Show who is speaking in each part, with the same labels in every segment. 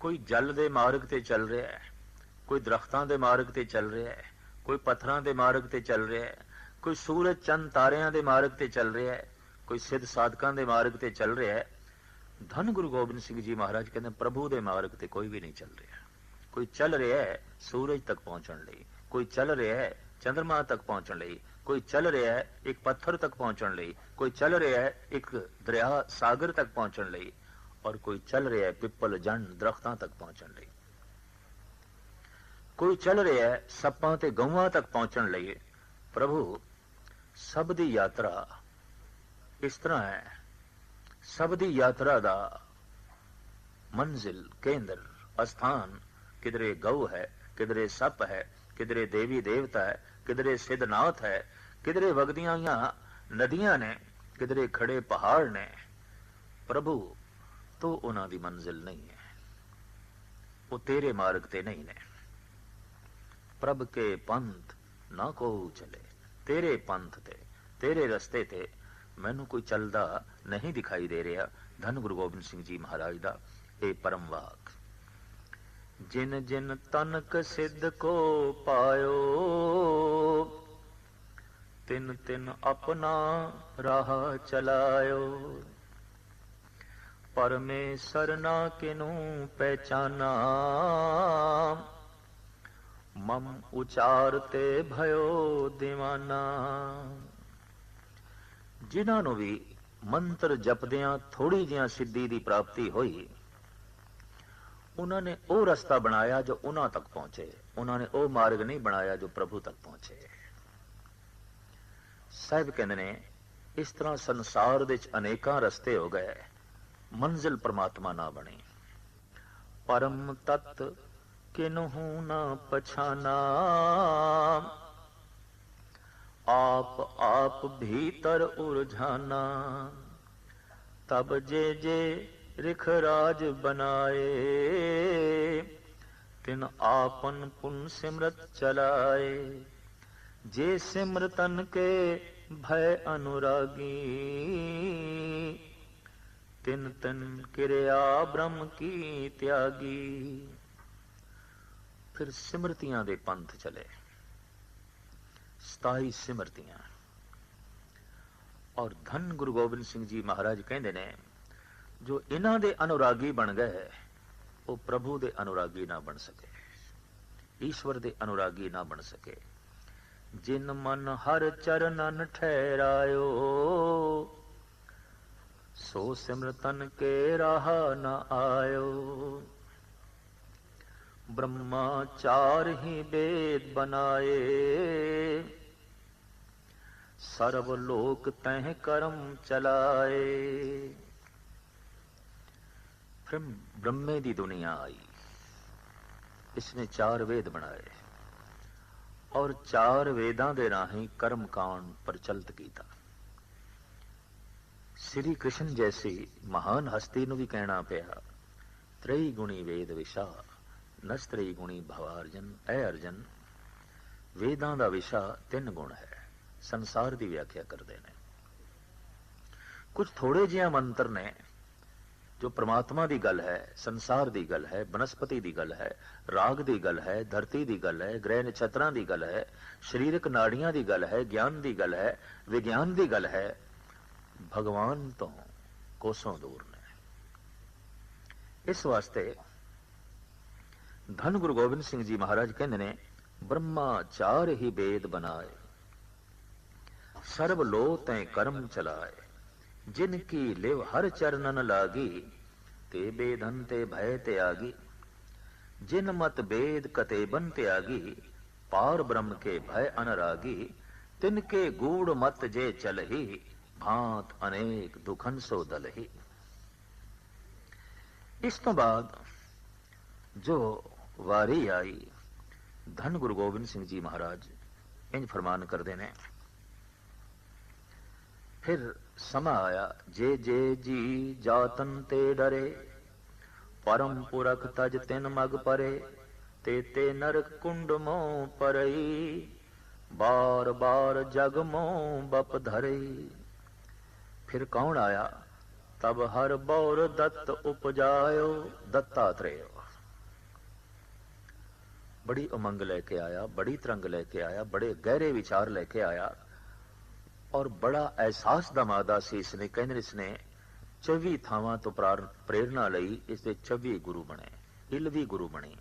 Speaker 1: ਕੋਈ ਜਲ ਦੇ ਮਾਰਗ ਤੇ ਚੱਲ ਰਿਹਾ ਹੈ, ਕੋਈ ਦਰਖਤਾਂ ਦੇ ਮਾਰਗ ਤੇ ਚੱਲ ਰਿਹਾ ਹੈ, ਕੋਈ ਪੱਥਰਾਂ ਦੇ ਮਾਰਗ ਤੇ ਚੱਲ ਰਿਹਾ ਹੈ, ਕੋਈ ਸੂਰਜ ਚੰਦ ਤਾਰਿਆਂ ਦੇ ਮਾਰਗ ਤੇ ਚੱਲ ਰਿਹਾ ਹੈ, ਕੋਈ ਸਿੱਧ ਸਾਧਕਾਂ ਦੇ ਮਾਰਗ ਤੇ ਚੱਲ ਰਿਹਾ ਹੈ। ਧੰਨ ਗੁਰੂ ਗੋਬਿੰਦ ਸਿੰਘ ਜੀ ਮਹਾਰਾਜ ਕਹਿੰਦੇ ਪ੍ਰਭੂ ਦੇ ਮਾਰਗ ਤੇ ਕੋਈ ਵੀ ਨਹੀਂ ਚੱਲ ਰਿਹਾ। ਕੋਈ ਚੱਲ ਰਿਹਾ ਹੈ ਸੂਰਜ ਤੱਕ ਪਹੁੰਚਣ ਲਈ, ਕੋਈ ਚੱਲ ਰਿਹਾ ਹੈ ਚੰ드ਰਮਾ ਤੱਕ ਪਹੁੰਚਣ ਲਈ, ਕੋਈ ਚੱਲ ਰਿਹਾ ਹੈ ਇੱਕ ਪੱਥਰ ਤੱਕ ਪਹੁੰਚਣ ਲਈ, ਕੋਈ ਚੱਲ ਰਿਹਾ ਹੈ ਇੱਕ ਦਰਿਆ, ਸਾਗਰ ਤੱਕ ਪਹੁੰਚਣ ਲਈ ਔਰ ਕੋਈ ਚੱਲ ਰਿਹਾ ਹੈ ਪਿੱਪਲ ਜੰਡ ਦਰਖਤਾਂ ਤੱਕ ਪਹੁੰਚਣ ਲਈ। ਕੋਈ ਚੱਲ ਰਿਹਾ ਹੈ ਸੱਪਾਂ ਤੇ ਗਊਆਂ ਤੱਕ ਪਹੁੰਚਣ ਲਈ। ਪ੍ਰਭੂ, ਸਭ ਦੀ ਯਾਤਰਾ ਇਸ ਤਰ੍ਹਾਂ ਹੈ। ਸਭ ਦੀ ਯਾਤਰਾ ਦਾ ਮੰਜ਼ਿਲ, ਕੇਂਦਰ, ਅਸਥਾਨ, ਕਿਧਰੇ ਗਊ ਹੈ, ਕਿਧਰੇ ਸੱਪ ਹੈ, ਕਿਧਰੇ ਦੇਵੀ ਦੇਵਤਾ ਹੈ, ਕਿਧਰੇ ਸਿਧਨਾਥ ਹੈ, ਕਿਧਰੇ ਵਗਦੀਆਂ ਹੋਈਆਂ ਨਦੀਆਂ ਨੇ, ਕਿਧਰੇ ਖੜੇ ਪਹਾੜ ਨੇ। ਪ੍ਰਭੂ ਤੂੰ ਉਹਨਾਂ ਦੀ ਮੰਜ਼ਿਲ ਨਹੀਂ ਹੈ। ਉਹ ਤੇਰੇ ਮਾਰਗ ਤੇ ਨਹੀਂ ਨੇ। ਪ੍ਰਭ ਕੇ ਪੰਥ ਨਾ ਕੋ ਚਲੇ। ਤੇਰੇ ਪੰਥ ਤੇ, ਤੇਰੇ ਰਸਤੇ ਤੇ ਮੈਨੂੰ ਕੋਈ ਚੱਲਦਾ ਨਹੀਂ ਦਿਖਾਈ ਦੇ ਰਿਹਾ। ਧੰਨ ਗੁਰੂ ਗੋਬਿੰਦ ਸਿੰਘ ਜੀ ਮਹਾਰਾਜ ਦਾ ਇਹ ਪਰਮ ਵਾਕ। ਜਿਨ ਜਿਨ ਤਨਕ ਸਿੱਧ ਕੋ ਪਾਇਓ, ਤਿਨ ਤਿਨ ਆਪਣਾ ਰਾਹ ਚਲਾਇਓ। ਪਰਮੇਸ਼ਰ ਨਾ ਕਿਨੂ ਪਹਿਚਾਨਾ। ਮਮ ਉਚਾਰ ਤੇ ਭਇਓ دیਵਾਨਾ। ਜਿਨ੍ਹਾਂ ਨੂੰ ਵੀ ਮੰਤਰ ਜਪਦਿਆਂ ਥੋੜੀ ਜਿਹਾ ਸਿੱਧੀ ਦੀ ਪ੍ਰਾਪਤੀ ਹੋਈ, ਉਹਨਾਂ ਨੇ ਉਹ ਰਸਤਾ ਬਣਾਇਆ ਜੋ ਉਹਨਾਂ ਤੱਕ ਪਹੁੰਚੇ। ਉਹਨਾਂ ਨੇ ਉਹ ਮਾਰਗ ਨਹੀਂ ਬਣਾਇਆ ਜੋ ਪ੍ਰਭੂ ਤੱਕ ਪਹੁੰਚੇ। ਸਾਹਿਬ ਕਹਿੰਦੇ ਨੇ, ਇਸ ਤਰ੍ਹਾਂ ਸੰਸਾਰ ਵਿੱਚ ਅਨੇਕਾਂ ਰਸਤੇ ਹੋ ਗਏ। ਮੰਜ਼ਿਲ ਪ੍ਰਮਾਤਮਾ ਨਾ ਬਣੀ ਪਰਮ ਤਤ ਕਿਨਹੂ ਨਾ ਪਛਾਨਾ ਆਪ ਆਪ ਭੀਤਰ ਉਰਝਾਨਾ ਤਬ ਜੇ ਜੇ ਰਿਖ ਰਾਜ ਬਨਾਏ ਤਿਨ ਆਪਨ ਪੁਨ ਸਿਮਰਤ ਚਲਾਏ ਜੇ ਸਿਮਰਤਨ ਕੇ ਭੈ ਅਨੁਰਾਗੀ ਤਿਨ ਤਨ ਕਿਰਿਆ ਬ੍ਰਹਮ ਕੀ ਤਿਆਗੀ। ਫਿਰ ਸਿਮਰਤੀਆਂ ਦੇ ਪੰਥ ਚਲੇ। 27 ਸਿਮਰਤੀਆਂ। ਔਰ ਧੰਨ ਗੁਰੂ ਗੋਬਿੰਦ ਸਿੰਘ ਜੀ ਮਹਾਰਾਜ ਕਹਿੰਦੇ ਨੇ, ਜੋ ਇਹਨਾਂ ਦੇ ਅਨੁਰਾਗੀ ਬਣ ਗਏ, ਉਹ ਪ੍ਰਭੂ ਦੇ ਅਨੁਰਾਗੀ ਨਾ ਬਣ ਸਕੇ। ਈਸ਼ਵਰ ਦੇ ਅਨੁਰਾਗੀ ਨਾ ਬਣ ਸਕੇ। ਜਿਨ ਮਨ ਹਰ ਚਰਨਨ ਠਹਿਰਾਇਓ ਸੋ ਸਿਮਰਤਨ ਕੇ ਰਾਹ ਨ ਆਇਓ। ਬ੍ਰਹਮਾ ਚਾਰ ਹੀ ਵੇਦ ਬਨਾਏ ਸਰਬ ਲੋਕ ਤਹਿ ਕਰਮ ਚਲਾਏ। ਫਿਰ ਬ੍ਰਹਮੇ ਦੀ ਦੁਨੀਆ ਆਈ। ਇਸਨੇ ਚਾਰ ਵੇਦ ਬਣਾਏ ਔਰ ਚਾਰ ਵੇਦਾਂ ਦੇ ਰਾਹੀਂ ਕਰਮ ਕਾਂਡ ਪ੍ਰਚਲਿਤ ਕੀਤਾ। ਸ੍ਰੀ ਕ੍ਰਿਸ਼ਨ ਜੈਸੀ ਮਹਾਨ ਹਸਤੀ ਨੂੰ ਵੀ ਕਹਿਣਾ ਪਿਆ, ਤ੍ਰਈ ਗੁਣੀ ਵੇਦ ਵਿਸ਼ਾ ਨਸਤਰੀ ਗੁਣੀ ਭਵਾਰਜਨ, ਐ ਅਰਜਨ। ਵੇਦਾਂ ਦਾ ਵਿਸ਼ਾ ਤਿੰਨ ਗੁਣ ਹੈ, ਸੰਸਾਰ ਦੀ ਵਿਆਖਿਆ ਕਰਦੇ ਨੇ। ਕੁਝ ਥੋੜੇ ਜਿਹਾ ਮੰਤਰ ਨੇ, ਜੋ ਪ੍ਰਮਾਤਮਾ ਦੀ ਗੱਲ ਹੈ, ਸੰਸਾਰ ਦੀ ਗੱਲ ਹੈ, ਬਨਸਪਤੀ ਦੀ ਗੱਲ ਹੈ, ਰਾਗ ਦੀ ਗੱਲ ਹੈ, ਧਰਤੀ ਦੀ ਗੱਲ ਹੈ, ਗ੍ਰਹਿ ਨਛਤਰਾਂ ਦੀ ਗੱਲ ਹੈ, ਸਰੀਰਕ ਨਾੜੀਆਂ ਦੀ ਗੱਲ ਹੈ, ਗਿਆਨ ਦੀ ਗੱਲ ਹੈ, ਵਿਗਿਆਨ ਦੀ ਗੱਲ ਹੈ ਭਗਵਾਨ ਤੋਂ ਕੋਸੋਂ ਦੂਰ ਨੇ। ਇਸ ਵਾਸਤੇ ਧੰਨ ਗੁਰੂ ਗੋਬਿੰਦ ਸਿੰਘ ਜੀ ਮਹਾਰਾਜ ਕਹਿੰਦੇ ਨੇ ਬ੍ਰਹਮਾ ਚਾਰ ਹੀ ਵੇਦ ਬਣਾਏ ਸਰਬ ਲੋ ਤੈ ਕਰਮ ਚਲਾਏ, ਜਿਨ ਕੀ ਲਿਵ ਹਰ ਚਰਨਨ ਲਾਗੀ, ਤੇ ਬੇਧਨ ਤੇ ਭੈ ਤਿਆਗੀ, ਜਿਨ ਮਤ ਬੇਦ ਕਤੇ ਬਨ ਤਿਆਗੀ, ਪਾਰ ਬ੍ਰਹਮ ਕੇ ਭੈ ਅਨਰਾਗੀ, ਤਿਨ ਕੇ ਗੂੜ ਮਤ ਜੇ ਚਲਹੀ ਭਾਂਤ ਅਨੇਕ ਦੁਖਨ ਸੋ ਦਲਹੀ। ਇਸ ਤੋਂ ਬਾਅਦ ਜੋ ਵਾਰੀ ਆਈ, ਧੰਨ ਗੁਰੂ ਗੋਬਿੰਦ ਸਿੰਘ ਜੀ ਮਹਾਰਾਜ ਇੰਜ ਫਰਮਾਨ ਕਰਦੇ ਨੇ, ਫਿਰ ਸਮਾਂ ਆਇਆ, ਜੇ ਜੇ ਜੀ ਜਾਤਨ ਤੇ ਡਰੇ, ਪਰਮ ਪੁਰਖ ਤਜ ਤਿਨ ਮਗ ਪਰੇ, ਤੇ ਤੇ ਨਰਕ ਕੁੰਡ ਮੋ ਪਰਈ, ਬਾਰ ਬਾਰ ਜਗ ਮੋ ਬਪ ਧਰਈ। ਫਿਰ ਕੌਣ ਆਇਆ? ਤਬ ਹਰ ਬੌਰ ਦਤ ਉਪਜਾਇਓ ਦੱਤਾਤਰੇਯ। ਬੜੀ ਉਮੰਗ ਲੈ ਕੇ ਆਇਆ, ਬੜੀ ਤਰੰਗ ਲੈ ਕੇ ਆਇਆ, ਬੜੇ ਗਹਿਰੇ ਵਿਚਾਰ ਲੈ ਕੇ ਆਇਆ। ਔਰ ਬੜਾ ਅਹਿਸਾਸ ਦਾ ਮਾਦਾ ਸੀ ਇਸਨੇ, ਕਹਿੰਦੇ ਇਸਨੇ 24 ਥਾਵਾਂ ਤੋਂ ਪ੍ਰਾਰ- ਪ੍ਰੇਰਣਾ ਲਈ ਇਸ ਦੇ 24 ਗੁਰੂ ਬਣੇ, ਇਲ ਵੀ ਗੁਰੂ ਬਣੇ।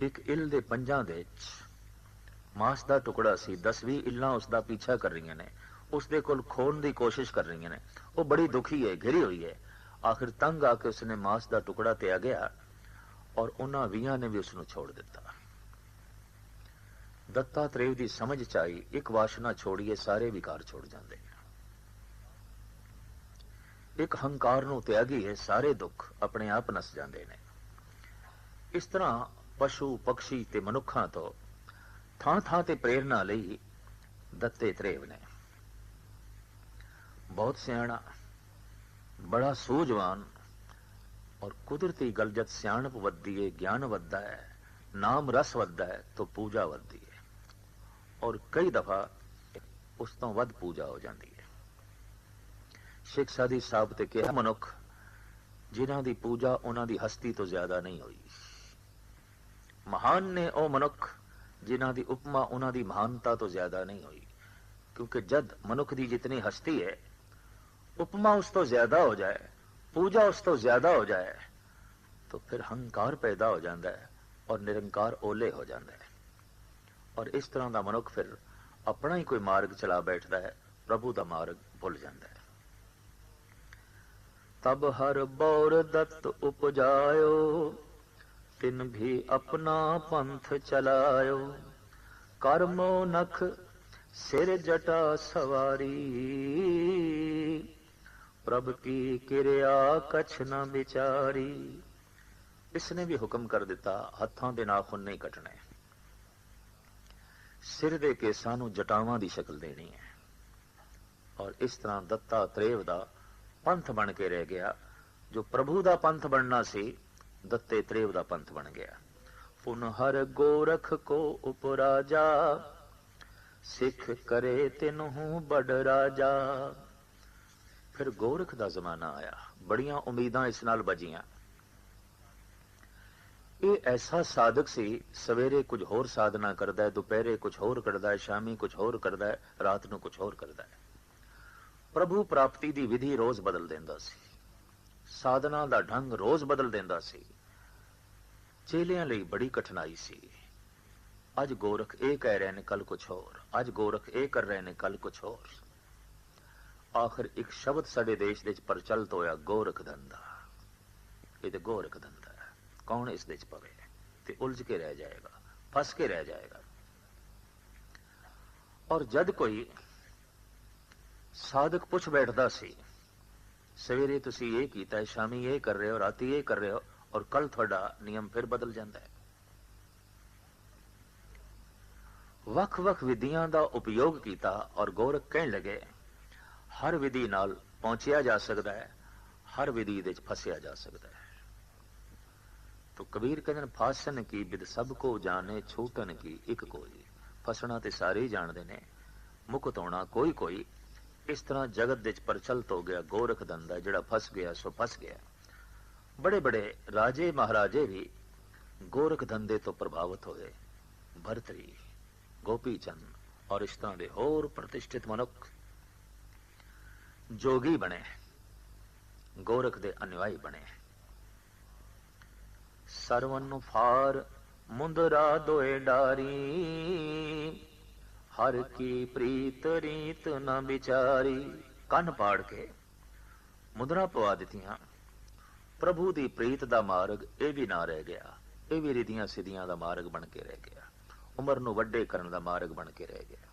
Speaker 1: ਇੱਕ ਇਲ ਦੇ ਪੰਜਾਂ ਦੇ ਮਾਸ ਦਾ ਟੁਕੜਾ ਸੀ 10ਵੀਂ ਇਲਾਂ ਉਸ ਦਾ ਪਿੱਛਾ ਕਰ ਰਹੀਆਂ ਨੇ। ਉਸ ਦੇ ਕੋਲ ਖੋਣ ਦੀ ਕੋਸ਼ਿਸ਼ ਕਰ ਰਹੀਆਂ ਨੇ। ਉਹ ਬੜੀ ਦੁਖੀ ਹੈ, ਘਿਰੀ ਹੋਈ ਹੈ। ਆਖਿਰ ਤੰਗ ਆ ਕੇ ਉਸਨੇ ਮਾਸ ਦਾ ਟੁਕੜਾ ਤੇ ਆ ਗਿਆ ਔਰ ਉਹਨਾਂ ਵੀਆਂ ਨੇ ਵੀ ਉਸ ਨੂੰ ਛੋੜ ਦਿੱਤਾ। ਦੱਤਾ ਦੱਤਾਤਰੇਵ ਦੀ ਸਮਝ ਚ ਆਈ, ਇੱਕ ਵਾਸ਼ਨਾ ਛੋੜੀਏ, ਸਾਰੇ ਵਿਕਾਰ ਛੋੜ ਜਾਂਦੇ ਨੇ। ਇੱਕ ਹੰਕਾਰ ਨੂੰ ਤਿਆਗੀ ਹੈ, ਸਾਰੇ ਦੁੱਖ ਆਪਣੇ ਆਪ ਨਸ ਜਾਂਦੇ ਨੇ। ਇਸ ਤਰ੍ਹਾਂ ਪਸ਼ੂ, ਪਕਸ਼ੀ ਤੇ ਮਨੁੱਖਾਂ ਤੋਂ ਥਾਂ ਥਾਂ ਤੇ ਪ੍ਰੇਰਣਾ ਲਈ ਦੱਤੇ ਤਰੇਵ ਨੇ ਬਹੁਤ ਸਿਆਣਾ, ਬੜਾ ਸੂਝਵਾਨ ਔਰ ਕੁਦਰਤੀ ਗਲਜਤ ਸਿਆਣਪ ਵੱਧਦੀ ਹੈ ਗਿਆਨ ਵੱਧਦਾ ਹੈ ਨਾਮ ਰਸ ਵੱਧਦਾ ਹੈ ਤਾਂ ਪੂਜਾ ਵੱਧਦੀ ਹੈ ਔਰ ਕਈ ਦਫਾ ਉਸ ਤੋਂ ਵੱਧ ਪੂਜਾ ਹੋ ਜਾਂਦੀ ਹੈ ਸ਼ੇਖ ਸਾਦੀ ਸਾਹਿਬ ਤੇ ਕਿਹਾ, ਮਨੁੱਖ, ਜਿਨ੍ਹਾਂ ਦੀ ਪੂਜਾ ਉਹਨਾਂ ਦੀ ਹਸਤੀ ਤੋਂ ਜ਼ਿਆਦਾ ਨਹੀਂ ਹੋਈ। ਮਹਾਨ ਨੇ ਉਹ ਮਨੁੱਖ, ਜਿਨ੍ਹਾਂ ਦੀ ਉਪਮਾ ਉਹਨਾਂ ਦੀ ਮਹਾਨਤਾ ਤੋਂ ਜ਼ਿਆਦਾ ਨਹੀਂ ਹੋਈ। ਕਿਉਂਕਿ ਜਦ ਮਨੁੱਖ ਦੀ ਜਿਤਨੀ ਹਸਤੀ ਹੈ ਉਪਮਾ ਉਸ ਤੋਂ ਜ਼ਿਆਦਾ ਹੋ ਜਾਏ ਪੂਜਾ ਉਸ ਤੋਂ ਜ਼ਿਆਦਾ ਹੋ ਜਾਏ ਤਾਂ ਫਿਰ ਹੰਕਾਰ ਪੈਦਾ ਹੋ ਜਾਂਦਾ ਹੈ ਔਰ ਨਿਰੰਕਾਰ ਓਲੇ ਹੋ ਜਾਂਦਾ ਹੈ ਔਰ ਇਸ ਤਰ੍ਹਾਂ ਦਾ ਮਨੁੱਖ ਫਿਰ ਆਪਣਾ ਹੀ ਕੋਈ ਮਾਰਗ ਚਲਾ ਬੈਠਦਾ ਹੈ ਪ੍ਰਭੂ ਦਾ ਮਾਰਗ ਭੁੱਲ ਜਾਂਦਾ ਹੈ ਤਬ ਹਰ ਬੌਰ ਦਤ ਉਪਜਾਇਓ ਤਿਨ ਵੀ ਆਪਣਾ ਪੰਥ ਚਲਾਇਓ ਕਰਮੋ ਨਖ ਸਿਰ ਜਟਾ ਸਵਾਰੀ ਪ੍ਰਭ ਕੀ ਕਿਰਿਆ, ਕਛ ਨਾ ਵਿਚਾਰੀ। ਇਸਨੇ ਵੀ ਹੁਕਮ ਕਰ ਦਿੱਤਾ, ਹੱਥਾਂ ਦੇ ਨਾਖੂਨ ਨਹੀਂ ਕੱਟਣੇ। ਸਿਰ ਦੇ ਕੇਸਾਂ ਨੂੰ ਜਟਾਵਾਂ ਦੀ ਸ਼ਕਲ ਦੇਣੀ ਹੈ। ਔਰ ਇਸ ਤਰ੍ਹਾਂ ਦੱਤਾ ਤਰੇਵ ਦਾ ਪੰਥ ਬਣ ਕੇ ਰਹਿ ਗਿਆ, ਜੋ ਪ੍ਰਭੂ ਦਾ ਪੰਥ ਬਣਨਾ ਸੀ, ਦੱਤੇ ਤਰੇਵ ਦਾ ਪੰਥ ਬਣ ਗਿਆ। ਪੁਨ ਹਰ ਗੋਰਖ ਕੋ ਉਪਰਾਜਾ, ਸਿੱਖ ਕਰੇ ਤਿਨਹੂ ਬੜ ਰਾਜਾ। ਫਿਰ ਗੋਰਖ ਦਾ ਜ਼ਮਾਨਾ ਆਇਆ। ਬੜੀਆਂ ਉਮੀਦਾਂ ਇਸ ਨਾਲ ਬਜੀਆਂ ਇਹ ਐਸਾ ਸਾਧਕ ਸੀ, ਸਵੇਰੇ ਕੁਝ ਹੋਰ ਸਾਧਨਾ ਕਰਦਾ ਹੈ, ਦੁਪਹਿਰੇ ਕੁਝ ਹੋਰ ਕਰਦਾ ਹੈ, ਸ਼ਾਮੀ ਕੁਝ ਹੋਰ ਕਰਦਾ ਹੈ, ਰਾਤ ਨੂੰ ਕੁਝ ਹੋਰ ਕਰਦਾ ਹੈ। ਪ੍ਰਭੂ ਪ੍ਰਾਪਤੀ ਦੀ ਵਿਧੀ ਰੋਜ਼ ਬਦਲ ਦਿੰਦਾ ਸੀ। ਸਾਧਨਾ ਦਾ ਢੰਗ ਰੋਜ਼ ਬਦਲ ਦਿੰਦਾ ਸੀ। ਚੇਲਿਆਂ ਲਈ ਬੜੀ ਕਠਿਨਾਈ ਸੀ। ਅੱਜ ਗੋਰਖ ਇਹ ਕਹਿ ਰਹੇ ਨੇ ਕੱਲ ਕੁਝ ਹੋਰ। ਅੱਜ ਗੋਰਖ ਇਹ ਕਰ ਰਹੇ ਨੇ ਕੱਲ ਕੁਝ ਹੋਰ। ਆਖਰ ਇੱਕ ਸ਼ਬਦ ਸਾਡੇ ਦੇਸ਼ ਦੇ ਵਿੱਚ ਪ੍ਰਚਲਿਤ ਹੋਇਆ ਗੋਰਖ ਧੰਦਾ। ਇਹ ਤੇ ਗੋਰਖ ਧੰਦਾ ਕੌਣ ਇਸ ਦੇ ਵਿੱਚ ਪਵੇ? ਤੇ ਉਲਝ ਕੇ ਰਹਿ ਜਾਏਗਾ, ਫਸ ਕੇ ਰਹਿ ਜਾਏਗਾ। ਔਰ ਜਦ ਕੋਈ ਸਾਧਕ ਪੁੱਛ ਬੈਠਦਾ ਸੀ, ਸਵੇਰੇ ਤੁਸੀਂ ਇਹ ਕੀਤਾ ਹੈ ਸ਼ਾਮੀ ਇਹ ਕਰ ਰਹੇ ਹੋ, ਰਾਤੀ ਇਹ ਕਰ ਰਹੇ ਹੋ, ਔਰ ਕੱਲ ਤੁਹਾਡਾ ਨਿਯਮ ਫਿਰ ਬਦਲ ਜਾਂਦਾ ਹੈ। ਵੱਖ-ਵੱਖ ਵਿਧੀਆਂ ਦਾ ਉਪਯੋਗ ਕੀਤਾ ਔਰ ਗੋਰਖ ਕਹਿਣ ਲੱਗੇ ਹਰ ਵਿਧੀ ਨਾਲ ਪਹੁੰਚਿਆ ਜਾ ਸਕਦਾ ਹੈ, ਹਰ ਵਿਧੀ ਦੇ ਵਿੱਚ ਫਸਿਆ ਜਾ ਸਕਦਾ ਹੈ। ਤੋ ਕਬੀਰ ਕਹਿੰਦੇ ਫਾਸਨ ਕੀ ਬਿਦ ਸਭ ਕੋ ਜਾਣੇ, ਛੂਟਨ ਕੀ ਇੱਕ ਕੋਈ। ਫਸਣਾ ਤੇ ਸਾਰੇ ਹੀ ਜਾਣਦੇ ਨੇ ਮੁਕਤ ਹੋਣਾ ਕੋਈ ਕੋਈ। ਇਸ ਤਰ੍ਹਾਂ ਜਗਤ ਦੇ ਵਿੱਚ ਪ੍ਰਚਲਿਤ ਹੋ ਗਿਆ ਗੋਰਖ ਦੰਦਾ ਜਿਹੜਾ ਫਸ ਗਿਆ, ਸੋ ਫਸ ਗਿਆ। ਬੜੇ ਬੜੇ ਰਾਜੇ ਮਹਾਰਾਜੇ ਵੀ ਗੋਰਖ ਧੰਦੇ ਤੋਂ ਪ੍ਰਭਾਵਿਤ ਹੋਏ। ਭਰਤਰੀ, ਗੋਪੀ ਚੰਦ ਔਰ ਇਸ ਤਰ੍ਹਾਂ ਦੇ ਹੋਰ ਪ੍ਰਤਿਸ਼ਠਿਤ ਮਨੁੱਖ ਜੋਗੀ ਬਣੇ, ਗੋਰਖ ਦੇ ਅਨੁਯਾਈ ਬਣੇ। ਸਰਵਨ ਨੂੰ ਫਾਰ ਮੁੰਦਰਾ ਦੋਏ ਡਾਰੀ, ਹਰ ਕੀ ਪ੍ਰੀਤ ਰੀਤ ਨਾ ਵਿਚਾਰੀ। ਕੰਨ ਪਾੜ ਕੇ ਮੁਦਰਾ ਪਵਾ ਦਿੱਤੀਆਂ। ਪ੍ਰਭੂ ਦੀ ਪ੍ਰੀਤ ਦਾ ਮਾਰਗ ਇਹ ਵੀ ਨਾ ਰਹਿ ਗਿਆ, ਇਹ ਵੀ ਰਿਧੀਆਂ ਸਿਧੀਆਂ ਦਾ ਮਾਰਗ ਬਣ ਕੇ ਰਹਿ ਗਿਆ। ਉਮਰ ਨੂੰ ਵੱਡੇ ਕਰਨ ਦਾ ਮਾਰਗ ਬਣ ਕੇ ਰਹਿ ਗਿਆ।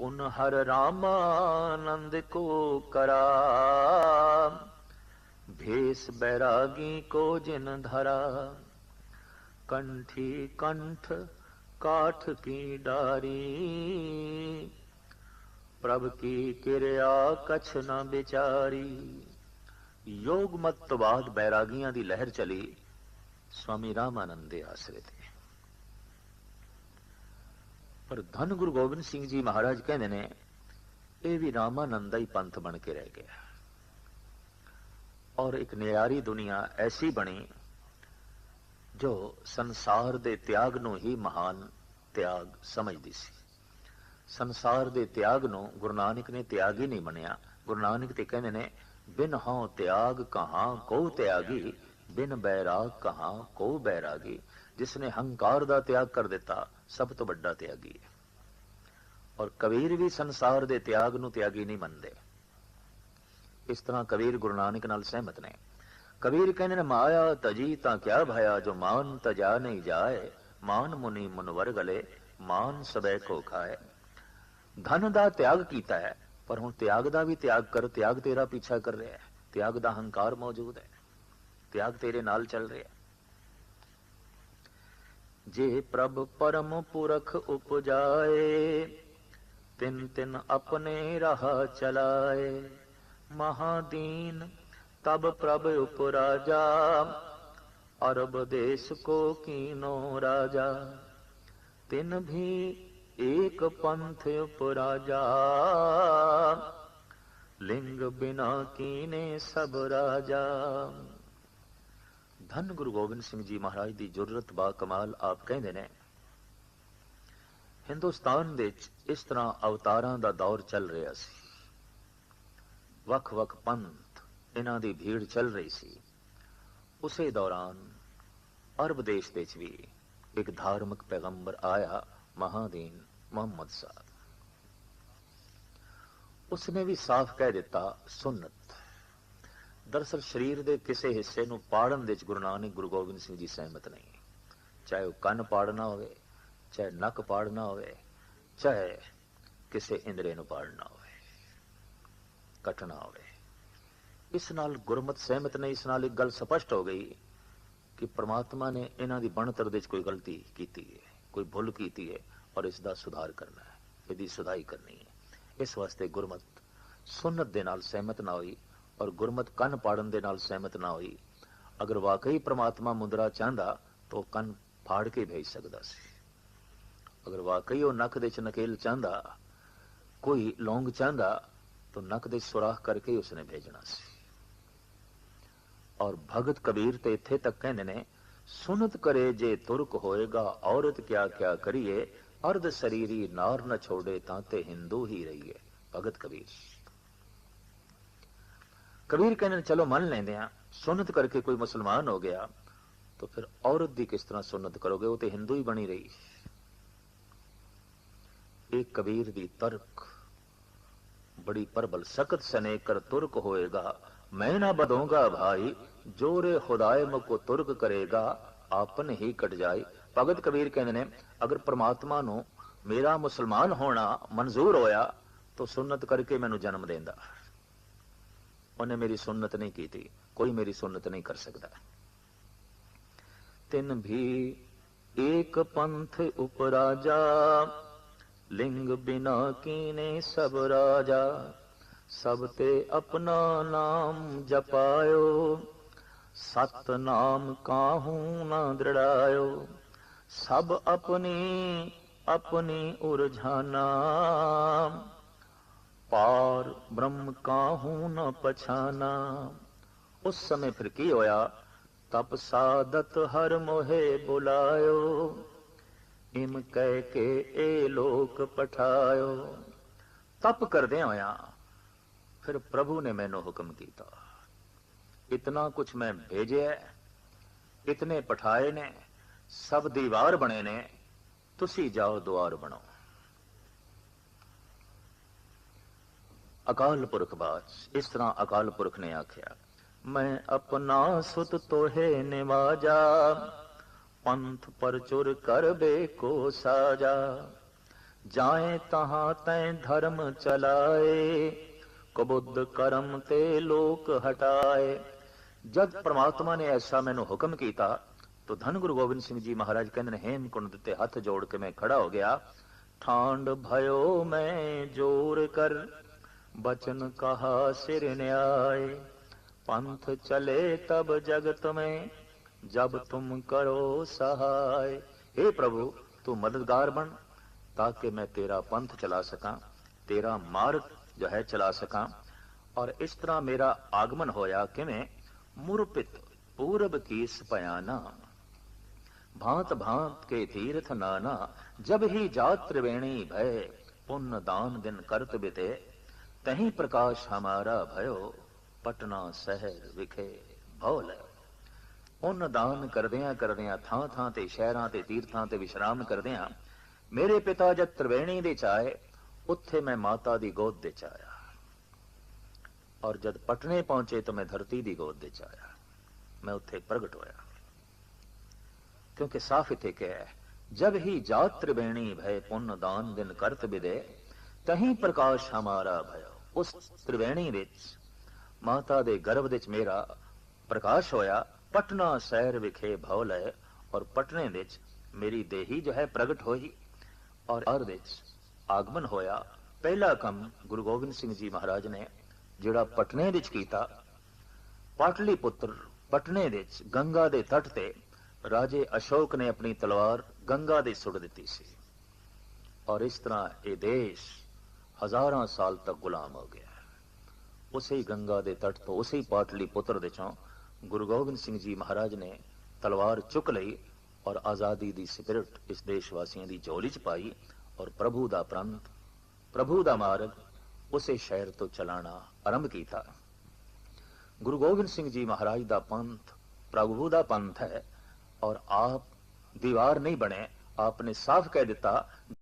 Speaker 1: ਪੁਨ ਹਰ ਰਾਮਾਨੰਦ ਕੋ ਕਰਾ ਭੇਸ ਬੈਰਾਗੀ ਕੋ ਜਿਨ ਧਰਾ ਕੰਠੀ ਕੰਠ ਕਾਠ ਕੀ ਡਾਰੀ ਪ੍ਰਭ ਕੀ ਕਿਰਿਆ ਕਛ ਨਾ ਵਿਚਾਰੀ ਯੋਗ ਮਤ ਤੋਂ ਬਾਅਦ ਬੈਰਾਗੀਆਂ ਦੀ ਲਹਿਰ ਚਲੀ ਸਵਾਮੀ ਰਾਮਾਨੰਦ ਦੇ ਆਸਰੇ ਤੇ ਪਰ ਧੰਨ ਗੁਰੂ ਗੋਬਿੰਦ ਸਿੰਘ ਜੀ ਮਹਾਰਾਜ ਕਹਿੰਦੇ ਨੇ, ਇਹ ਵੀ ਰਾਮਾਨੰਦ ਦਾ ਹੀ ਪੰਥ ਬਣ ਕੇ ਰਹਿ ਗਿਆ। ਔਰ ਇੱਕ ਨਿਆਰੀ ਦੁਨੀਆ ਐਸੀ ਬਣੀ, ਜੋ ਸੰਸਾਰ ਦੇ ਤਿਆਗ ਨੂੰ ਹੀ ਮਹਾਨ ਤਿਆਗ ਸਮਝਦੀ ਸੀ। ਸੰਸਾਰ ਦੇ ਤਿਆਗ ਨੂੰ ਗੁਰੂ ਨਾਨਕ ਨੇ ਤਿਆਗ ਹੀ ਨਹੀਂ ਮੰਨਿਆ। ਗੁਰੂ ਨਾਨਕ ਤੇ ਕਹਿੰਦੇ ਨੇ, ਬਿਨ ਹਉ ਤਿਆਗ ਕਹਾਂ ਕੋ ਤਿਆਗੀ, ਬਿਨ ਬੈਰਾਗ ਕਹਾਂ ਕੋ ਬੈਰਾਗੀ। ਜਿਸ ਨੇ ਹੰਕਾਰ ਦਾ ਤਿਆਗ ਕਰ ਦਿੱਤਾ ਸਭ ਤੋਂ ਵੱਡਾ ਤਿਆਗੀ ਹੈ। ਔਰ ਕਬੀਰ ਵੀ ਸੰਸਾਰ ਦੇ ਤਿਆਗ ਨੂੰ ਤਿਆਗੀ ਨਹੀਂ ਮੰਨਦੇ। ਇਸ ਤਰ੍ਹਾਂ ਕਬੀਰ ਗੁਰੂ ਨਾਨਕ ਨਾਲ ਸਹਿਮਤ ਨੇ। ਕਬੀਰ ਕਹਿੰਦੇ ਨੇ, ਮਾਇਆ ਤਜੀ ਤਾਂ ਕਿਆ ਭਇਆ, ਜੋ ਮਾਨ ਤਜਾ ਨਹੀਂ ਜਾਏ, ਮਾਨ ਮੁਨੀ ਮੁਨਵਰ ਗਲੇ ਮਾਨ ਸਬੈ ਕੋ ਖਾਏ। ਧਨ ਦਾ ਤਿਆਗ ਕੀਤਾ ਹੈ, ਪਰ ਹੁਣ ਤਿਆਗ ਦਾ ਵੀ ਤਿਆਗ ਕਰ, ਤਿਆਗ ਤੇਰਾ ਪਿੱਛਾ ਕਰ ਰਿਹਾ ਹੈ। ਤਿਆਗ ਦਾ ਹੰਕਾਰ ਮੌਜੂਦ ਹੈ। ਤਿਆਗ ਤੇਰੇ ਨਾਲ ਚੱਲ ਰਿਹਾ ਹੈ। ਜੇ ਪ੍ਰਭ ਪਰਮ ਪੁਰਖ ਉਪਜਾਏ ਤਿੰਨ ਤਿੰਨ ਆਪਣੇ ਰਾਹ ਚਲਾਏ ਮਹਾਦੀਨ ਤਬ ਪ੍ਰਭ ਉਪਰਾਜਾ ਅਰਬ ਦੇਸ਼ ਕੋ ਕੀਨੋ ਰਾਜਾ ਤਿਨ ਵੀ ਏਕ ਪੰਥ ਉਪਰਾਜਾ ਲਿੰਗ ਬਿਨਾ ਕੀਨੇ ਸਭ ਰਾਜਾ ਧੰਨ ਗੁਰੂ ਗੋਬਿੰਦ ਸਿੰਘ ਜੀ ਮਹਾਰਾਜ ਦੀ ਜੁਰਤ ਬਾ ਕਮਾਲ ਆਪ ਕਹਿੰਦੇ ਨੇ। ਹਿੰਦੁਸਤਾਨ ਦੇ ਵਿੱਚ ਇਸ ਤਰ੍ਹਾਂ ਅਵਤਾਰਾਂ ਦਾ ਦੌਰ ਚੱਲ ਰਿਹਾ ਸੀ। ਵੱਖ-ਵੱਖ ਪੰਥ ਇਹਨਾਂ ਦੀ ਭੀੜ ਚੱਲ ਰਹੀ ਸੀ। ਉਸੇ ਦੌਰਾਨ ਅਰਬ ਦੇਸ਼ ਵਿੱਚ ਵੀ ਇੱਕ ਧਾਰਮਿਕ ਪੈਗੰਬਰ ਆਇਆ ਮਹਾਦੀਨ ਮੁਹੰਮਦ ਸਾਹਿਬ। ਉਸਨੇ ਵੀ ਸਾਫ਼ ਕਹਿ ਦਿੱਤਾ, ਸੁਨਨਤ। ਦਰਸਲ ਸਰੀਰ ਦੇ ਕਿਸੇ ਹਿੱਸੇ ਨੂੰ ਪਾੜਨ ਦੇ ਵਿੱਚ ਗੁਰੂ ਨਾਨਕ, ਗੁਰੂ ਗੋਬਿੰਦ ਸਿੰਘ ਜੀ ਸਹਿਮਤ ਨਹੀਂ। ਚਾਹੇ ਉਹ ਕੰਨ ਪਾੜਨਾ ਹੋਵੇ, ਚਾਹੇ ਨੱਕ ਪਾੜਨਾ ਹੋਵੇ, ਚਾਹੇ ਕਿਸੇ ਇੰਦਰੇ ਨੂੰ ਪਾੜਨਾ ਹੋਵੇ, ਕਟਣਾ ਹੋਵੇ। ਇਸ ਨਾਲ ਗੁਰਮਤ ਸਹਿਮਤ ਨਹੀਂ, ਇਸ ਨਾਲ ਇੱਕ ਗੱਲ ਸਪਸ਼ਟ ਹੋ ਗਈ ਕਿ ਪ੍ਰਮਾਤਮਾ ਨੇ ਇਹਨਾਂ ਦੀ ਬਣਤਰ ਦੇ ਵਿੱਚ ਕੋਈ ਗਲਤੀ ਕੀਤੀ ਹੈ, ਕੋਈ ਭੁੱਲ ਕੀਤੀ ਹੈ ਔਰ ਇਸ ਦਾ ਸੁਧਾਰ ਕਰਨਾ ਹੈ, ਇਹਦੀ ਸੁਧਾਈ ਕਰਨੀ ਹੈ। ਇਸ ਵਾਸਤੇ ਗੁਰਮਤ ਸੁਨਨਤ ਦੇ ਨਾਲ ਸਹਿਮਤ ਨਾ ਹੋਈ ਔਰ ਗੁਰਮਤ ਕੰਨ ਪਾੜਨ ਦੇ ਨਾਲ ਸਹਿਮਤ ਨਾ ਹੋਈ। ਅਗਰ ਵਾਕਈ ਪ੍ਰਮਾਤਮਾ ਮੁੰਦਰਾ ਚਾਹੁੰਦਾ, ਤਾਂ ਕੰਨ ਫਾੜ ਕੇ ਭੇਜ ਸਕਦਾ ਸੀ। ਅਗਰ ਵਾਕਈ ਉਹ ਨੱਕ ਦੇ ਚ ਨਕੇਲ ਚਾਹੁੰਦਾ, ਕੋਈ ਲੌਂਗ ਚਾਹੁੰਦਾ, ਤਾਂ ਨੱਕ ਦੇ ਸੁਰਾਖ ਕਰਕੇ ਉਸਨੇ ਭੇਜਣਾ ਸੀ। ਔਰ ਭਗਤ ਕਬੀਰ ਤੇ ਇੱਥੇ ਤੱਕ ਕਹਿੰਦੇ ਨੇ, ਸੁਨਤ ਕਰੇ ਜੇ ਤੁਰਕ ਹੋਏਗਾ, ਔਰਤ ਕਿਆ ਕਿਆ ਕਰੀਏ, ਅਰਧ ਸਰੀਰੀ ਨਾਰ ਨ ਛੋੜੇ ਤਾਂ ਤੇ ਹਿੰਦੂ ਹੀ ਰਹੀਏ। ਭਗਤ ਕਬੀਰ। ਕਬੀਰ ਕਹਿੰਦੇ ਨੇ, ਚਲੋ ਮੰਨ ਲੈਂਦੇ ਆ ਸੁਨਤ ਕਰਕੇ ਕੋਈ ਮੁਸਲਮਾਨ ਹੋ ਗਿਆ, ਤਾਂ ਫਿਰ ਔਰਤ ਦੀ ਕਿਸ ਤਰ੍ਹਾਂ ਸੁਨਤ ਕਰੋਗੇ? ਉਹ ਤੇ ਹਿੰਦੂ ਹੀ ਬਣੀ ਰਹੀ। ਇਹ ਕਬੀਰ ਦੀ ਤਰਕ ਬੜੀ ਪਰਬਲ, ਸਖਤ ਸਨੇ ਕਰ ਤੁਰਕ ਹੋਏਗਾ। ਮੈਂ ਨਾ ਬਦੋਂਗਾ ਭਾਈ, ਜੋਰੇ ਖੁਦਾਏ ਮਕੋ ਤੁਰਕ ਕਰੇਗਾ, ਆਪਨ ਹੀ ਕਟ ਜਾਏ ਭਗਤ ਕਬੀਰ ਕਹਿੰਦੇ ਨੇ, ਅਗਰ ਪ੍ਰਮਾਤਮਾ ਨੂੰ ਮੇਰਾ ਮੁਸਲਮਾਨ ਹੋਣਾ ਮਨਜ਼ੂਰ ਹੋਇਆ, ਤਾਂ ਸੁਨਤ ਕਰਕੇ ਮੈਨੂੰ ਜਨਮ ਦੇਂਦਾ। ਉਹਨੇ ਮੇਰੀ ਸੁਨਨਤ ਨਹੀਂ ਕੀਤੀ, ਕੋਈ ਮੇਰੀ ਸੁਨਨਤ ਨਹੀਂ ਕਰ ਸਕਦਾ। ਤਿੰਨ ਵੀ ਏਕ ਪੰਥ ਉਪਰਾਜਾ ਲਿੰਗ ਬਿਨਾ ਕੀਨੇ ਸਭ ਰਾਜਾ। ਸਭ ਤੇ ਆਪਣਾ ਨਾਮ ਜਪਾਇਓ ਸਤ ਨਾਮ ਕਾਹੂ ਨਾ ਦ੍ਰਿੜਾਇਓ। ਸਭ ਆਪਣੀ ਆਪਣੀ ਉਰਝਾਨਾ ਪਾਰ ਬ੍ਰਹਮ ਕਾਹੂ ਨ ਪਛਾਨਾ। ਉਸ ਸਮੇਂ ਫਿਰ ਕੀ ਹੋਇਆ? ਤਪ ਸਾਦਤ ਹਰ ਮੋਹੇ ਬੁਲਾਇਓ, ਇਮ ਕਹਿ ਕੇ ਇਹ ਲੋਕ ਪਠਾਇਓ। ਤਪ ਕਰਦੇ ਹੋਇਆ ਫਿਰ ਪ੍ਰਭੂ ਨੇ ਮੈਨੂੰ ਹੁਕਮ ਕੀਤਾ, ਇਤਨਾ ਕੁਛ ਮੈਂ ਭੇਜਿਆ ਇਤਨੇ ਪਠਾਏ ਨੇ, ਸਭ ਦੀਵਾਰ ਬਣੇ ਨੇ, ਤੁਸੀਂ ਜਾਓ ਦੁਆਰ ਬਣੋ ਅਕਾਲ ਪੁਰਖ ਬਾਤ ਇਸ ਤਰ੍ਹਾਂ ਅਕਾਲ ਪੁਰਖ ਨੇ ਆਖਿਆ ਮੈਂ ਆਪਣਾ ਸੁਤ ਤੋਹੇ ਨਿਵਾਜਾ ਪੰਥ ਪਰਚੁਰ ਕਰਬੇ ਕੋ ਸਾਜਾ ਜਾਏ ਤਹਾਂ ਤੈ ਧਰਮ ਚਲਾਏ ਕਬੁੱਧ ਕਰਮ ਤੇ ਲੋਕ ਹਟਾਏ ਜਦ ਪ੍ਰਮਾਤਮਾ ਨੇ ਐਸਾ ਮੈਨੂੰ ਹੁਕਮ ਕੀਤਾ ਤੋ ਧੰਨ ਗੁਰੂ ਗੋਬਿੰਦ ਸਿੰਘ ਜੀ ਮਹਾਰਾਜ ਕਹਿੰਦੇ ਨੇ ਹੇਮ ਕੁੰਡ ਤੇ ਹੱਥ ਜੋੜ ਕੇ ਮੈਂ ਖੜਾ ਹੋ ਗਿਆ ਠਾਂਡ ਭਇਓ ਮੈਂ ਜੋਰ ਕਰ बचन कहा सिर न्याय। पंथ चले तब जगत में, जब तुम करो सहाय। हे प्रभु, तू मददगार बन, ताकि मैं तेरा पंथ चला सका, तेरा मार्ग जो है चला सका। और इस तरह मेरा आगमन होया कि मैं मुरपित पूर्व की सपयाना। भांत भांत के तीर्थ नाना, जब ही जात्रिवेणी भय, पुण्य दान दिन करत बिते। तही प्रकाश हमारा भयो पटना शहर विखे भौल ਪੁੰਨ ਦਾਨ ਕਰਦਿਆਂ ਕਰਦਿਆਂ ਥਾਂ ਥਾਂ ਤੇ ਸ਼ਹਿਰਾਂ ਤੇ ਤੀਰਥਾਂ ਤੇ ਵਿਸ਼ਰਾਮ ਕਰਦਿਆਂ ਮੇਰੇ ਪਿਤਾ ਜਦ ਤ੍ਰਿਵੇਣੀ ਦੇ ਚ ਆਏ ਉੱਥੇ ਮੈਂ ਮਾਤਾ ਦੀ ਗੋਦ ਦੇ ਚ ਆਇਆ ਔਰ ਜਦ ਪਟਨੇ ਪਹੁੰਚੇ ਤਾਂ ਮੈਂ ਧਰਤੀ ਦੀ ਗੋਦ ਦੇ ਚ ਆਇਆ ਮੈਂ ਉੱਥੇ ਪ੍ਰਗਟ ਹੋਇਆ ਕਿਉਂਕਿ ਸਾਫ਼ ਇਥੇ ਕਿਹਾ ਹੈ ਜਬ ਹੀ ਜਾਤ ਤ੍ਰਿਵੇਣੀ ਭੈ ਪੁੰਨ ਦਾਨ ਦਿਨ ਕਰਤ ਬਿਦੇ ਤਹੀਂ ਪ੍ਰਕਾਸ਼ ਹਮਾਰਾ ਭਇਓ ਉਸ ਤ੍ਰਿਵੇਣੀ ਵਿੱਚ ਮਾਤਾ ਦੇ ਗਰਭ ਵਿੱਚ ਮੇਰਾ ਪ੍ਰਕਾਸ਼ ਹੋਇਆ। ਪਟਨਾ ਸ਼ਹਿਰ ਵਿਖੇ ਭਉ ਲਏ ਔਰ ਪਟਨੇ ਵਿੱਚ ਮੇਰੀ ਦੇਹੀ ਜੋ ਹੈ ਪ੍ਰਗਟ ਹੋਈ ਔਰ ਅਰ ਵਿੱਚ ਆਗਮਨ ਹੋਇਆ। ਪਹਿਲਾ ਕੰਮ ਗੁਰੂ ਗੋਬਿੰਦ ਸਿੰਘ ਜੀ ਮਹਾਰਾਜ ਨੇ ਜਿਹੜਾ ਪਟਨੇ ਵਿੱਚ ਕੀਤਾ ਪਾਟਲੀ ਪੁੱਤਰ ਪਟਨੇ ਵਿੱਚ ਗੰਗਾ ਦੇ ਤੱਟ ਤੇ ਰਾਜੇ ਅਸ਼ੋਕ ਨੇ ਆਪਣੀ ਤਲਵਾਰ ਗੰਗਾ ਦੇ ਸੁੱਟ ਦਿੱਤੀ ਸੀ। ਔਰ ਇਸ ਤਰ੍ਹਾਂ ਇਹ ਦੇਸ਼ ਹਜ਼ਾਰਾਂ ਸਾਲ ਤੱਕ ਗੁਲਾਮ ਹੋ ਗਿਆ। ਉਸੇ ਹੀ ਗੰਗਾ ਦੇ ਤੱਟ ਤੋਂ ਉਸੇ ਹੀ ਪਾਟਲੀ ਪੁੱਤਰ ਦੇ ਚੋਂ ਗੁਰੂ ਗੋਬਿੰਦ ਸਿੰਘ ਜੀ ਮਹਾਰਾਜ ਨੇ ਤਲਵਾਰ ਚੁੱਕ ਲਈ ਔਰ ਆਜ਼ਾਦੀ ਦੀ ਸਪਿਰਿਟ ਇਸ ਦੇਸ਼ ਵਾਸੀਆਂ ਦੀ ਝੋਲੀ ਚ ਪਾਈ ਔਰ ਪ੍ਰਭੂ ਦਾ ਪ੍ਰੰਤ, ਪ੍ਰਭੂ ਦਾ ਮਾਰਗ ਉਸੇ ਸ਼ਹਿਰ ਤੋਂ ਚਲਾਣਾ ਆਰੰਭ ਕੀਤਾ। ਗੁਰੂ ਗੋਬਿੰਦ ਸਿੰਘ ਜੀ ਮਹਾਰਾਜ ਦਾ ਪੰਥ ਪ੍ਰਭੂ ਦਾ ਪੰਥ ਹੈ ਔਰ ਆਪ ਦੀਵਾਰ ਨਹੀਂ ਬਣੇ ਆਪਨੇ ਸਾਫ਼ ਕਹਿ ਦਿੱਤਾ